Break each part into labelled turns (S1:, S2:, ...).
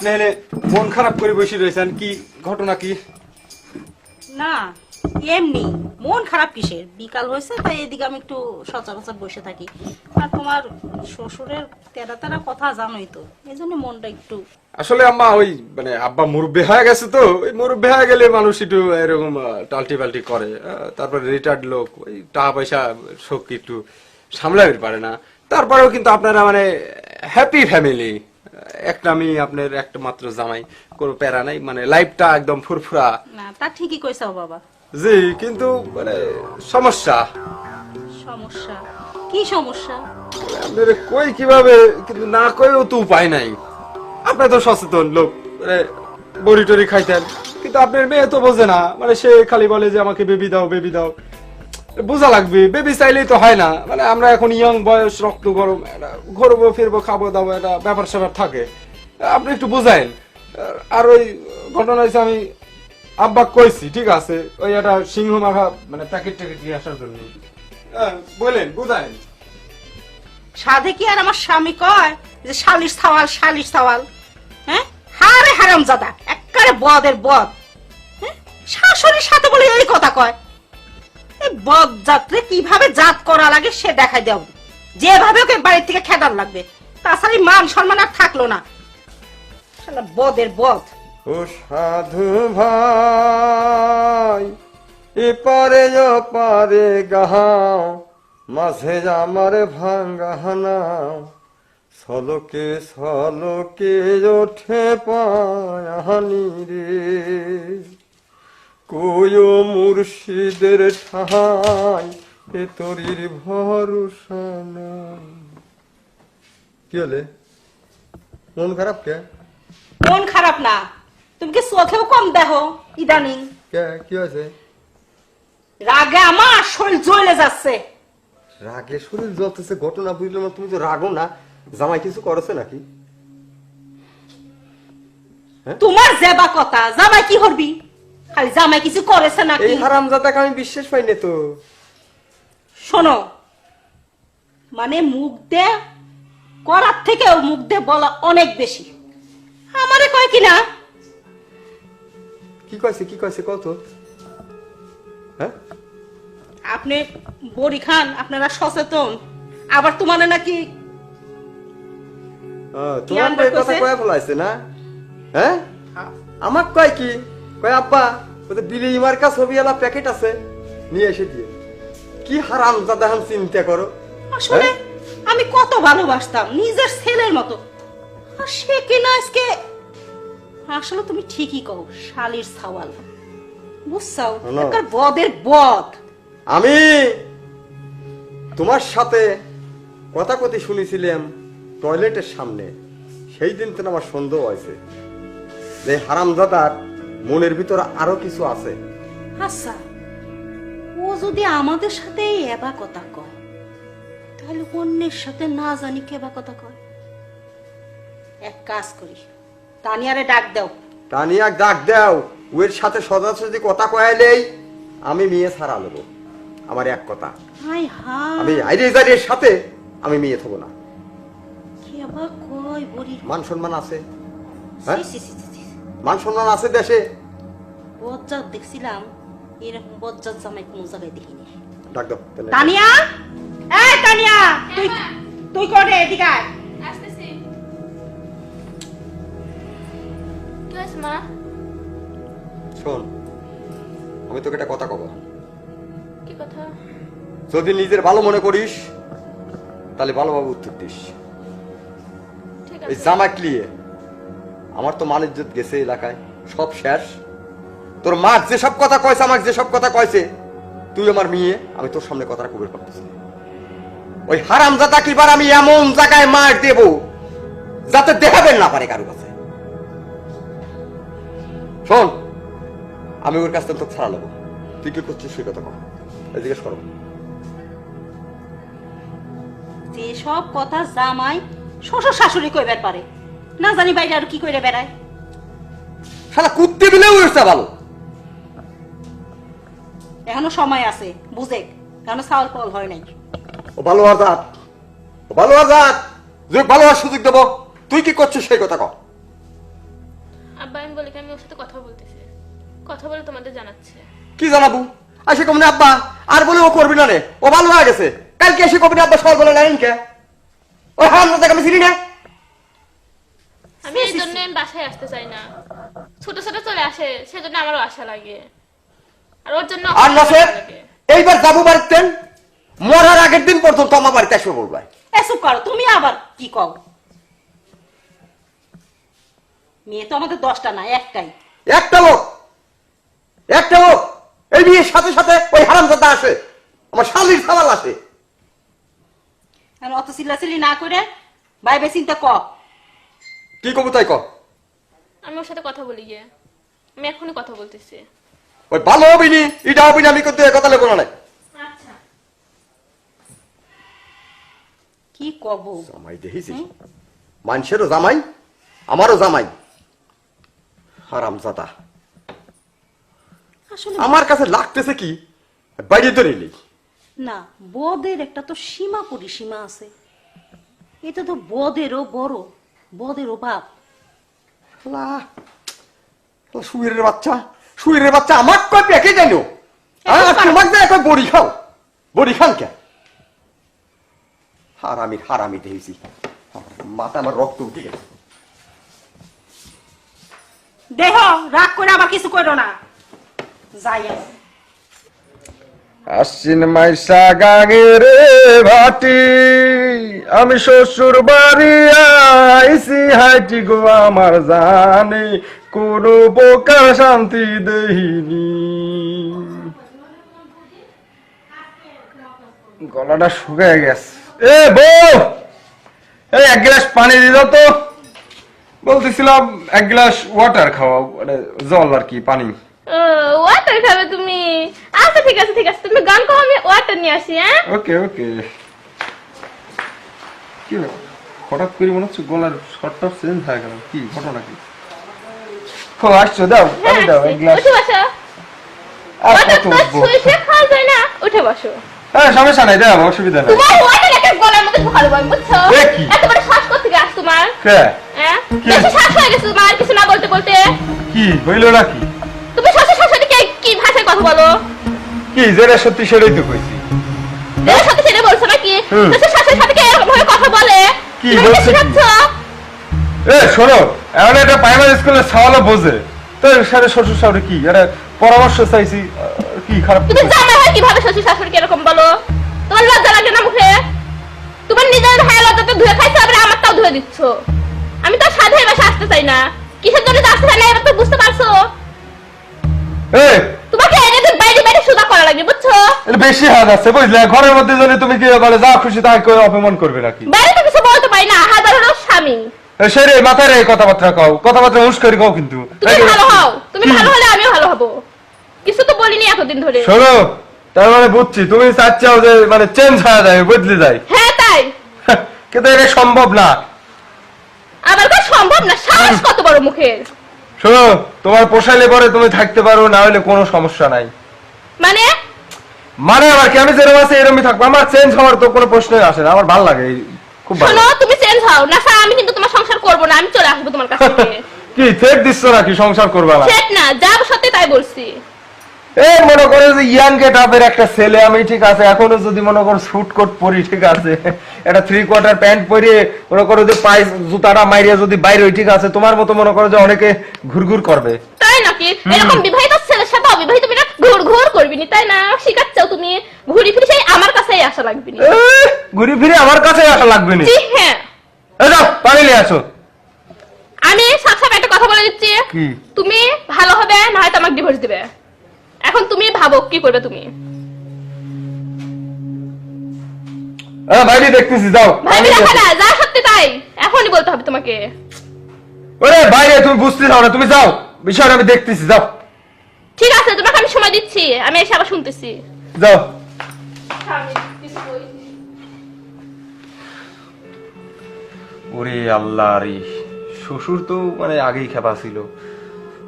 S1: আপনি এনে মন খারাপ করে বসে রয়েছেন কি ঘটনা কি?
S2: না এমনি মন খারাপ কিসের? বিকাল হয়েছে তাই এদিকে আমি একটু সচরাচর বসে থাকি। আর তোমার শ্বশুরের তেরা তেরা কথা জানোই তো এই জন্য মনটা একটু
S1: আসলে আম্মা ওই মানে আব্বা মুরব্বী হয়ে গেছে তো ওই মুরব্বী হয়ে গেলে মানুষ একটু এরকম টাল্টি পাল্টি করে তারপরে রিটায়ার্ড লোক ওই টাকা পয়সা শোক একটু সামলাতে পারে না। তারপরেও কিন্তু আপনারা মানে হ্যাপি ফ্যামিলি একটা আমি আপনার একটা মাত্র জামাই কোনো প্যারা নাই মানে লাইফটা একদম ফুরফুরা।
S2: না তা ঠিকই কইছাও বাবা।
S1: জি কিন্তু মানে সমস্যা।
S2: সমস্যা? কি সমস্যা?
S1: আপনার কই কীভাবে কিন্তু না কইও তো উপায় নাই। আপনি তো সচেতন লোক মানে বড়ি টড়ি খাইতেন। কিন্তু আপনার মেয়ে তো বোঝে না মানে সে খালি বলে যে আমাকে বেবি দাও বেবি দাও। বোঝা লাগবে বেবি চাইলেই তো হয় না। মানে আমরা এখন ইয়ং বয়স রক্ত গরম ঘুরবো ফিরবো খাব দাবো একটা ব্যাপার স্যাপার থাকে। আপনি একটু বুঝাইন আর ওই ঘটনা হয়েছে আমি আব্বা কইছি ঠিক আছে? ওই একটা সিংহ মাখা মানে প্যাকেট ট্যাকেট নিয়ে আসার জন্য। হ্যাঁ, বলেন বুঝাইন
S2: সাধে কি আর আমার স্বামী কয় যে শালিশ থাওয়াল শালিশ থাওয়াল? হ্যাঁ? হারে হারাম জাদা একবারে বদের বদ। হ্যাঁ? শাশুড়ির সাথে বলে এই কথা কয়। এই বদ যাত্রে কীভাবে জাত করা লাগে সে দেখাই দেও। যেভাবে ওকে বাড়ির থেকে খেদার লাগবে, তাছাড়া মান সম্মান আর থাকল না। শালা বদের বদ।
S3: ও সাধু ভাই এপারে পারে গাহাও, মাঝে আমার ভাঙ্গাহানাও সলকে সলকে ওঠে পায়াহানি রে। কয়ো মুর্শিদের ঠাই এ তরির ভরসা নাই। কি হলে? মন খারাপ কে?
S2: মন খারাপ না। তুমি কি চোখেও কম দেখো ইদানিং।
S3: কে? কি হয়েছে?
S2: রাগে আমার শরীর জ্বলে যাচ্ছে।
S3: রাগে শরীর জ্বলতেছে ঘটনা বুঝলাম না, তুমি তো রাগো না। জামাই কিছু করেছে নাকি?
S2: তোমার জেবা কথা জামাই কি করবি? খালি জামাই কিছু করেছে নাকি?
S3: এই হারাম জাতাকে আমি বিশ্বাস পাই না তো।
S2: শোনো মানে মুখ দে করার থেকেও মুখ দে বলা অনেক বেশি। আমারে কয় কি না?
S3: কি কয়েছে কি কয়েছে কত হ্যাঁ?
S2: আপনি বড়ি খান আপনারা সচেতন। আবার তোমার নাকি
S3: তোমার কথা
S2: আনবার
S3: কয়ে ফেলাইছে না? হ্যাঁ? আমার কয় কি? কয় আব্বা ওদের বিলি মার্কা ছবি এলা প্যাকেট আছে নিয়ে এসে দিয়ে কি হারাম জাদা হাম চিন্তা করো।
S2: আসলে
S3: হ্যাঁ?
S2: আমি কত ভালোবাসতাম নিজের ছেলের মতো। আর সে কিনা আজকে? আসলে তুমি ঠিকই কও শালির সাওয়াল বুঝছাও?
S3: না।
S2: একার বদের বদ।
S3: আমি তোমার সাথে কথা কথি শুনেছিলাম টয়লেটের সামনে। সেই দিন তো আমার সন্দেহ হয়েছে যে হারামজাদার মনের ভিতরে আরও কিছু আছে।
S2: আচ্ছা ও যদি আমাদের সাথে এবা কথা কয় তাহলে অন্যের সাথে না জানি কেবা কথা কয়। এক কাজ করি তানিয়ারে ডাক দাও।
S3: টানিয়া ডাক দাও। ওর সাথে সদাসদি কথা কয়ালেই আমি মেয়ে ছাড়া নেব আমার এক কথা।
S2: হাই হাই
S3: আমি আইরে আইরেজারের সাথে আমি মেয়ে থবো না।
S2: কেবা কয় বড়ির
S3: মান সম্মান আছে? হ্যাঁ। মান সম্মান আছে দেশে?
S2: বজ্জাত দেখছিলাম এরকম বজ্জাত জামাই কোনো জায়গায় দেখিনি।
S3: ডাক দাও তাহলে।
S2: তানিয়া? এই তানিয়া তুই তুই করে এদিকে আয়।
S4: আসতেছি। কি হয়েছে মা?
S3: শোন আমি তোকে একটা কথা কব।
S4: কি কথা?
S3: যদি নিজের ভালো মনে করিস তাহলে ভালোভাবে উত্তর দিস।
S4: ঠিক
S3: এই
S4: আছে।
S3: জামা ক্লিয়ে। আমার তো মান ইজ্জত গেছে এলাকায়। সব শেষ। তোর মা যেসব কথা কয়েছে, আমাকে যেসব কথা কয়েছে, তুই আমার মেয়ে, আমি তোর সামনে কথাটা কবে করতেছি। ওই হারাম জাতা কিবার আমি এমন জায়গায় মার দেব, যাতে দেখাবেন না পারে কারও কাছে? শোন, আমি ওর কাছ থেকে তোকে ছাড়া নেব। তুই কি করছিস সেই কথা কর। জিজ্ঞেস করো
S2: যে সব কথা জামাই শ্বশুর শাশুড়ি কইবার পারে না জানি বাইরে আর কি কইরে বেড়ায়।
S3: সারা কুত্তে বিলেও উঠছে ভালো।
S2: এখনও সময় আছে বুঝে এখনও চাউল ফল হয় নাই।
S3: ও ভালো আজাদ ও ভালো আজাদ যে ভালো হওয়ার সুযোগ দেবো। তুই কি করছিস সেই কথা কর
S4: আব্বা আমি বলি কি আমি ওর সাথে কথা বলতেছি। কথা বলে তোমাদের জানাচ্ছে।
S3: কি জানাব? আর সে কমনে আব্বা আর বলে ও করবি না রে। ও ভালো হয়ে গেছে। কালকে এসে কবি আব্বা সর বলে লাইন কে। ও হাম না আমি চিনি না।
S4: আমি এই জন্য বাসায় আসতে চাই না। ছোট ছোট চলে আসে সেজন্য আমারও আশা লাগে। আর ওর জন্য
S3: আর নসের। এইবার যাব বাড়িতে মরার আগের দিন পর্যন্ত আমার বাড়িতে আসবে বলবাই
S2: এসব করো তুমি আবার কি কও? মেয়ে তো আমাদের দশটা না একটাই।
S3: একটা লোক একটা লোক এই বিয়ের সাথে সাথে ওই হারামজাদা আসে আমার শালির সামাল আসে।
S2: আর অত চিল্লাচিল্লি না করে বাইবে চিন্তা ক
S3: কি কবু তাই কর।
S4: আমি ওর সাথে কথা বলি গিয়ে। আমি এখনই কথা বলতেছি।
S3: ওই ভালো হবি নি এটা হবি না আমি কিন্তু কথা লেখো না
S4: আচ্ছা।
S2: কি কব?
S3: জামাই দেখিছিস মানুষেরও জামাই আমারও জামাই। হারামজাদা।
S2: আসলে
S3: আমার কাছে লাগতেছে কি বাইরে তো নিলি
S2: না বদের একটা তো সীমা পরিসীমা আছে। এটা তো বদেরও বড়। বদেরও বাপ
S3: সুইরের বাচ্চা সুইরের বাচ্চা আমার কয় তোমার যায় কয় বড়ি খাও? বড়ি খান কে? হারামি হারামি দেখেছি মাথা আমার রক্ত উঠে গেছে।
S2: দেহ রাগ করে আবার কিছু করো না। যাই আমি।
S1: আশ্বিন মাইসা গাঙে রে ভাটি, আমি শ্বশুর বাড়ি আইসি হাইটি গো আমার জানে, কোনো বোকা শান্তি দেহিনি গলাটা শুকায় গেছে। এ বউ, এই এক গ্লাস পানি দিল তো। বলতেছিলাম, এক গ্লাস ওয়াটার খাওয়া মানে জল আর কি, পানি।
S4: ওয়াটার খাবে তুমি। আচ্ছা ঠিক আছে ঠিক আছে তুমি গান কো আমি ওয়াটার নিয়ে আসি হ্যাঁ?
S1: ওকে ওকে। কি? হঠাৎ করে মনে হচ্ছে গলার শর্টটা চেঞ্জ হয়ে গেল। কি ঘটনা কি? ও আসছো দাও
S4: হ্যাঁ
S1: পানি দাও এক গ্লাস
S4: উঠে বসো।
S1: আর কত
S4: শুয়ে খাওয়া যায় না। উঠে বসো।
S1: হ্যাঁ সমস্যা নাই দাও অসুবিধা নাই।
S4: তোমার ওয়াটার একটা গলার মধ্যে ঢোকালো আমি বুঝছ? এত বড় শ্বাস করতে গাছ তোমার?
S1: কে?
S4: হ্যাঁ?
S1: কি?
S4: শ্বাস হয়ে গেছে তোমার কিছু না বলতে বলতে।
S1: কি হইল নাকি?
S4: বলো।
S1: কি যেটা সত্যি সেটাই তো কইছি।
S4: এর সাথে ছেড়ে বলছো নাকি। শ্বশুর শাশুড়ির সাথে কি এরকম ভাবে কথা বলে।
S1: কি বলছে এ শোনো এখন একটা প্রাইমারি স্কুলের সওয়ালও বোঝে। তো এর সাথে শ্বশুর শাশুড়ি কি? এটা পরামর্শ চাইছি কি খারাপ
S4: তুমি জানো হয় কীভাবে শ্বশুর শাশুড়িকে এরকম বলো? তোমার লজ্জা লাগে না মুখে? তোমার নিজের ভাইয়ের লজ্জা তো ধুয়ে খাইছো আবার আমারটাও ধুয়ে দিচ্ছ। আমি তো সাধে বাসা আসতে চাই না। কিসের জন্য আসতে চাই না এবার তো বুঝতে পারছ?
S1: এ
S4: তোমাকে এনে বাইরে বাইরে সুদা করা লাগবে বুঝছ?
S1: এটা বেশি হাত আছে বুঝলে? ঘরের মধ্যে যদি তুমি কি বলে যা খুশি তাই করে অপমান করবে নাকি?
S4: বাইরে তো কিছু বলতে পারি না হাজার হলো স্বামী।
S1: সেরে মাথায় রে কথাবার্তা কও। কথাবার্তা হুঁশ করে কও কিন্তু।
S4: তুমি ভালো হও তুমি ভালো হলে আমিও ভালো হব। কিছু তো বলিনি এতদিন ধরে।
S1: শোনো তার মানে বুঝছি তুমি চাচ্ছাও যে মানে চেঞ্জ হয়ে যায় বদলে যায়।
S4: হ্যাঁ তাই।
S1: কিন্তু এটা সম্ভব না।
S4: তো সম্ভব না সাহস কত বড় মুখের।
S1: শোনো তোমার পোষাইলে পরে তুমি থাকতে পারো না হলে কোনো সমস্যা নাই।
S4: মানে?
S1: মানে আবার কি? আমি যেরকম আছে এরকমই থাকব। আমার চেঞ্জ হওয়ার তো কোনো প্রশ্নই আসে না। আমার ভালো লাগে খুব ভালো
S4: শোনো তুমি চেঞ্জ হও। না স্যার আমি কিন্তু তোমার সংসার করব না। আমি চলে আসব তোমার কাছ
S1: কি থেট দিচ্ছ নাকি? সংসার করবা না?
S4: সেট না যা সত্যি তাই বলছি।
S1: এই মনে করো যে ইয়াং গেট আপের একটা ছেলে আমি ঠিক আছে এখনও যদি মনে করো স্যুট কোট পরি ঠিক আছে একটা থ্রি কোয়ার্টার প্যান্ট পরে মনে করো যে পাই জুতাটা মাইরিয়া যদি বাইরে ঠিক আছে তোমার মতো মনে করো যে অনেকে ঘুরঘুর করবে।
S4: তাই নাকি? এরকম বিবাহিত ছেলের সাথে অবিবাহিত বিনা ঘুর ঘুর করবি নি তাই না? শিখাচ্ছ তুমি। ঘুরি ফিরি সেই আমার কাছেই আসা লাগবে নি।
S1: ঘুরে ফিরে আমার কাছে আসা লাগবে না।
S4: জি হ্যাঁ।
S1: যাও পানি নিয়ে আসো।
S4: আমি একটা কথা বলে দিচ্ছি।
S1: কি?
S4: তুমি ভালো হবে না হয়তো আমাকে ডিভোর্স দিবে। এখন তুমি ভাবো কি করবে তুমি?
S1: হ্যাঁ দেখতেছি যাও।
S4: দেখা না যা সত্যি তাই। এখনই বলতে হবে তোমাকে।
S1: ওরে বাইরে তুমি বুঝতে না তুমি যাও। বিষয়টা আমি দেখতেছি যাও।
S4: ঠিক আছে তোমাকে আমি সময় দিচ্ছি। আমি এসে আবার শুনতেছি।
S1: যাও। ওরে আল্লাহ রে শ্বশুর তো মানে আগেই খেপা ছিল।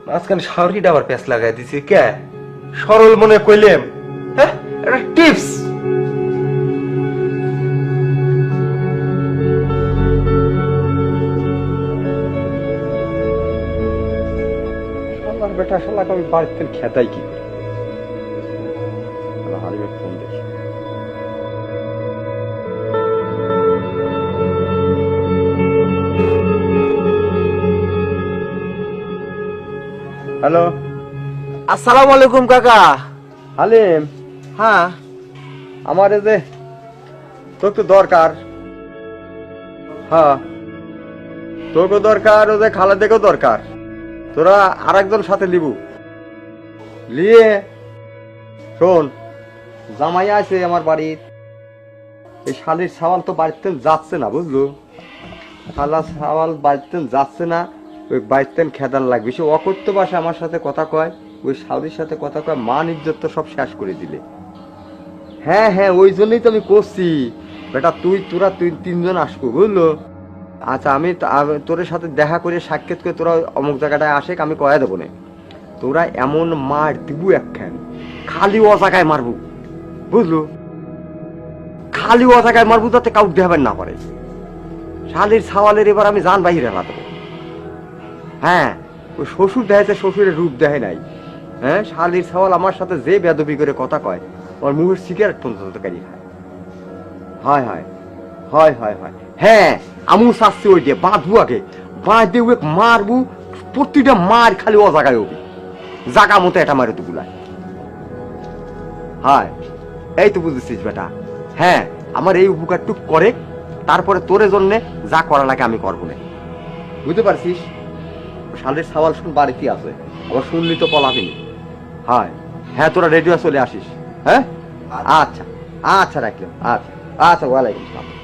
S1: মাঝখানে শাড়িটা আবার প্যাঁচ লাগাই দিছে কে? সরল মনে কইলেম হ্যাঁ? একটা টিপস।
S3: একটা শালাকে আমি বাড়িতে খেতাই কি করে? শালা ফোন দেখি। হ্যালো?
S5: আসসালামু আলাইকুম কাকা।
S3: হালিম?
S5: হ্যাঁ।
S3: আমার এই যে তোর তো দরকার। হ্যাঁ। তোকে দরকার ও যে খালা দেখেও দরকার। তোরা আর একজন সাথে লিবু। লিয়ে, শোন, জামাই আছে আমার বাড়ির। এই শালির সাওয়াল তো বাড়িতে যাচ্ছে না, বুঝলো? শালা সাওয়াল বাড়িতে যাচ্ছে না, ওই বাড়িতে খেদার লাগবে। সে অকর্ত বাসা আমার সাথে কথা কয়, ওই শালির সাথে কথা কয়, মান ইজ্জত তো সব শেষ করে দিলে। হ্যাঁ হ্যাঁ ওই জন্যই তো আমি করছি। বেটা, তুই, তোরা তুই তিনজন আসব, বুঝলো? আচ্ছা আমি তোর সাথে দেখা করে সাক্ষাৎ করে তোরা অমুক জায়গাটায় আসে আমি কয়া দেবো না। তোরা এমন মার দিবু একখান, খালি ও জায়গায় মারবো, বুঝলো? খালি ও জায়গায় মারবো যাতে কাউ দেখাবেন না পারে। শালির সাওয়ালের এবার আমি জান বাহিরে হেলা দেবো। হ্যাঁ ওই শ্বশুর দেখাচ্ছে শ্বশুরের রূপ দেখে নাই। হ্যাঁ শালির সাওয়াল আমার সাথে যে বেদবি করে কথা কয় ওর মুখের সিগারেট পর্যন্ত কারি খায়। হয় হয় হয় হয় হয়। হ্যাঁ আমু শাস্তি বাঁধে ওকে মারবু প্রতিটা মার খালি ও জাগা মতো এটা মারে তো গুলায় হয় এই তো বুঝেছিস বেটা। হ্যাঁ আমার এই উপকারটুক করে তারপরে তোরে জন্যে যা করা লাগে আমি করব না। বুঝতে পারছিস? শালের সাওয়াল শুন বাড়িতে আছে আবার শুনলি তো পলাবি হয় হ্যাঁ তোরা রেডিও চলে আসিস। হ্যাঁ? আচ্ছা। আচ্ছা রাখলাম। আচ্ছা আচ্ছা ওয়ালাইকুম আসসালাম। আচ্ছা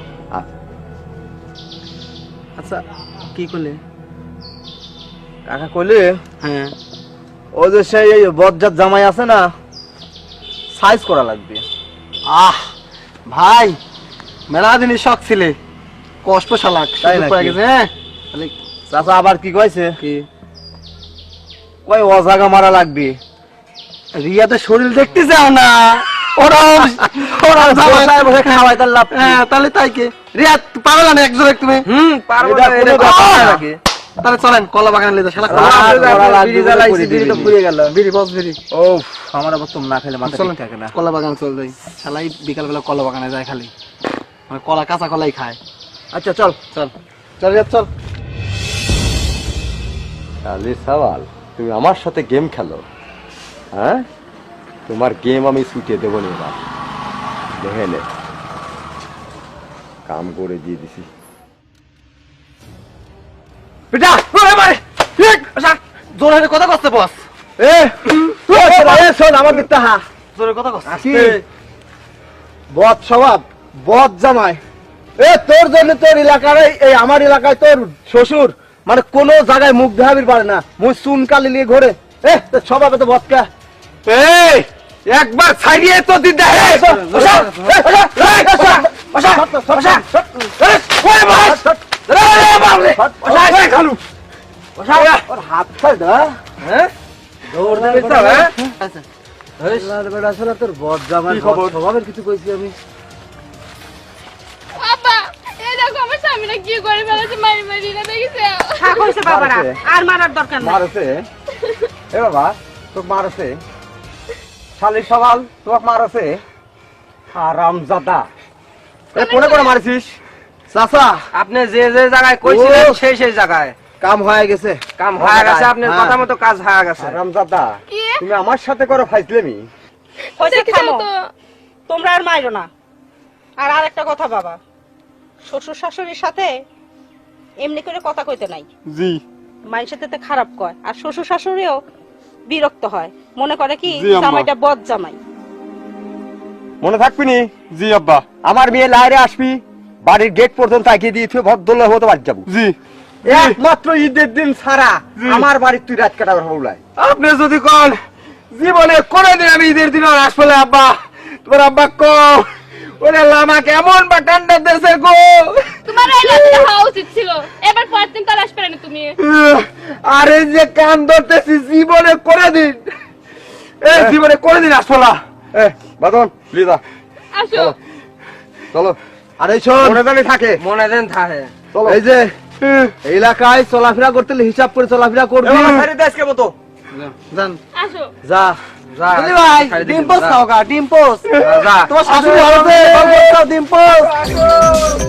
S5: আচ্ছা কি করলে কাকা কইলে?
S1: হ্যাঁ।
S5: ও যে সেই এই বজ্জাত জামাই আছে না সাইজ করা লাগবে।
S1: আহ ভাই মেলা দিনই শখ ছিলে। কষ্ট শালাক
S5: তাই
S1: গেছে হ্যাঁ?
S5: চাচা আবার কি কইছে?
S1: কি?
S5: কই অজাগা মারা লাগবে।
S1: রিয়াতে শরীর দেখতে যাও না।
S5: বসে খাওয়াই তার লাভ
S1: হ্যাঁ তাহলে তাই কি? রিয়া না তুমি?
S5: হুম পারব না, এটা কথা নাকি?
S1: তাহলে চলেন কলা বাগানে লিয়ে শালা কলা
S5: রাত
S1: বাগানে
S5: করা লাগবে
S1: বিড়ি জ্বালাইছি, বিড়ি তো
S5: দিবি।
S1: গেল। বিড়ি বস বিড়ি।
S5: ও আমার আবার তোম না খেলে মাথা ঠিক থাকে না।
S1: কলা বাগান চল যাই। শালাই বিকাল বেলা কলা বাগানে যায় খালি। মানে কলা কাঁচা কলাই খায়।
S5: আচ্ছা চল।
S1: চল। চল রিয়া চল।
S3: সাওয়াল তুমি আমার সাথে গেম খেলো। হ্যাঁ? তোমার গেম আমি ছুটিয়ে দেবো না এবার। দেখে নে। কাম করে দিয়ে দিছি।
S5: বেটা আচ্ছা
S1: জোরে কথা কষ্ট বস
S5: এ এ শোন আমার দিকটা হা।
S1: জোরে কথা কষ্ট
S5: বদ স্বভাব বদ জামাই। এ তোর জন্য তোর এলাকার এই- এই আমার এলাকায় তোর শ্বশুর। মানে কোনো জায়গায় মুখ দেখাবির পারে না। মুই চুন কালি নিয়ে ঘোরে। এ স্বভাবে তো বদকা।
S1: এই একবার ছাড়িয়ে তো দিদা হে
S5: ওর হাত ছাড় দা। হ্যাঁ? দৌড় দেবে তো হ্যাঁ? বেটা আসলে তোর বদ জামাই স্বভাবের কিছু কইছি আমি।
S4: বাবা এই দেখো আমার স্বামীরা কি করে ফেলেছে মারি মারি না দেখেছে?
S2: থাক হয়েছে বাবারা আর মারার দরকার নাই।
S3: মারছে? এ বাবা তোকে মারছে? শালির সওয়াল তোমাকে মারছে আরাম জাদা এ কোনে করে মারছিস?
S5: চাচা।
S6: আপনি যে যে জায়গায় কইছিলেন। সেই সেই জায়গায়।
S5: কাম হয়ে গেছে।
S6: কাম হয়ে গেছে আপনার
S5: হ্যাঁ।
S6: কথা মতো কাজ হয়ে গেছে।
S3: আরাম জাদা তুমি আমার সাথে করে ফাইজলেমি?
S4: দেখেছ
S2: থামো তোমরা আর মাইরো না। আর আরেকটা কথা বাবা শ্বশুর শাশুড়ির সাথে এমনি করে কথা কইতে নাই।
S1: জি।
S2: মায়ের সাথে তো খারাপ কয়। আর শ্বশুর শাশুড়িও বিরক্ত হয়। মনে করে কি জামাইটা বদ জামাই।
S3: মনে থাকবি নি?
S1: জি আব্বা।
S3: আমার মেয়ে লাইরে আসবি বাড়ির গেট পর্যন্ত এগিয়ে দিয়ে তুই ভদ্রলো হতে বাড়ি যাব।
S1: জি।
S3: একমাত্র ঈদের দিন ছাড়া আমার বাড়ির তুই রাত কাটাবার হৌলাই
S1: আপনি যদি কোন জীবনে করে দিন আমি ঈদের দিন আর আসলে আব্বা। তোমার আব্বা কো ওরে লামা কেমন বা ঠান্ডা দেশে গো?
S4: তোমার এই লজ্জা হওয়া উচিত ছিল। এবার পরের দিন তার আসবে না তুমি।
S1: আরে যে কান ধরতেছি জীবনে করে দিন এই জীবনে করে দিন আসলা
S3: এ বাদন লিদা
S4: আসো।
S3: চলো।
S5: আরে শোন।
S3: মনে জানি থাকে।
S6: মনে দেন থাকে।
S3: চলো।
S5: এই যে এলাকায় চলাফেরা করতে হিসাব করে চলাফেরা করবি।
S3: আজকে মতো।
S5: জান
S4: আসো।
S5: যা, বুঝলি ভাই
S6: খাই দিবি,
S5: ডিম পোস্ট
S6: যা।
S5: খাও গা
S6: ডিম্পোস
S5: তোমার শাশুড়ি হবে ডিম পোস্ট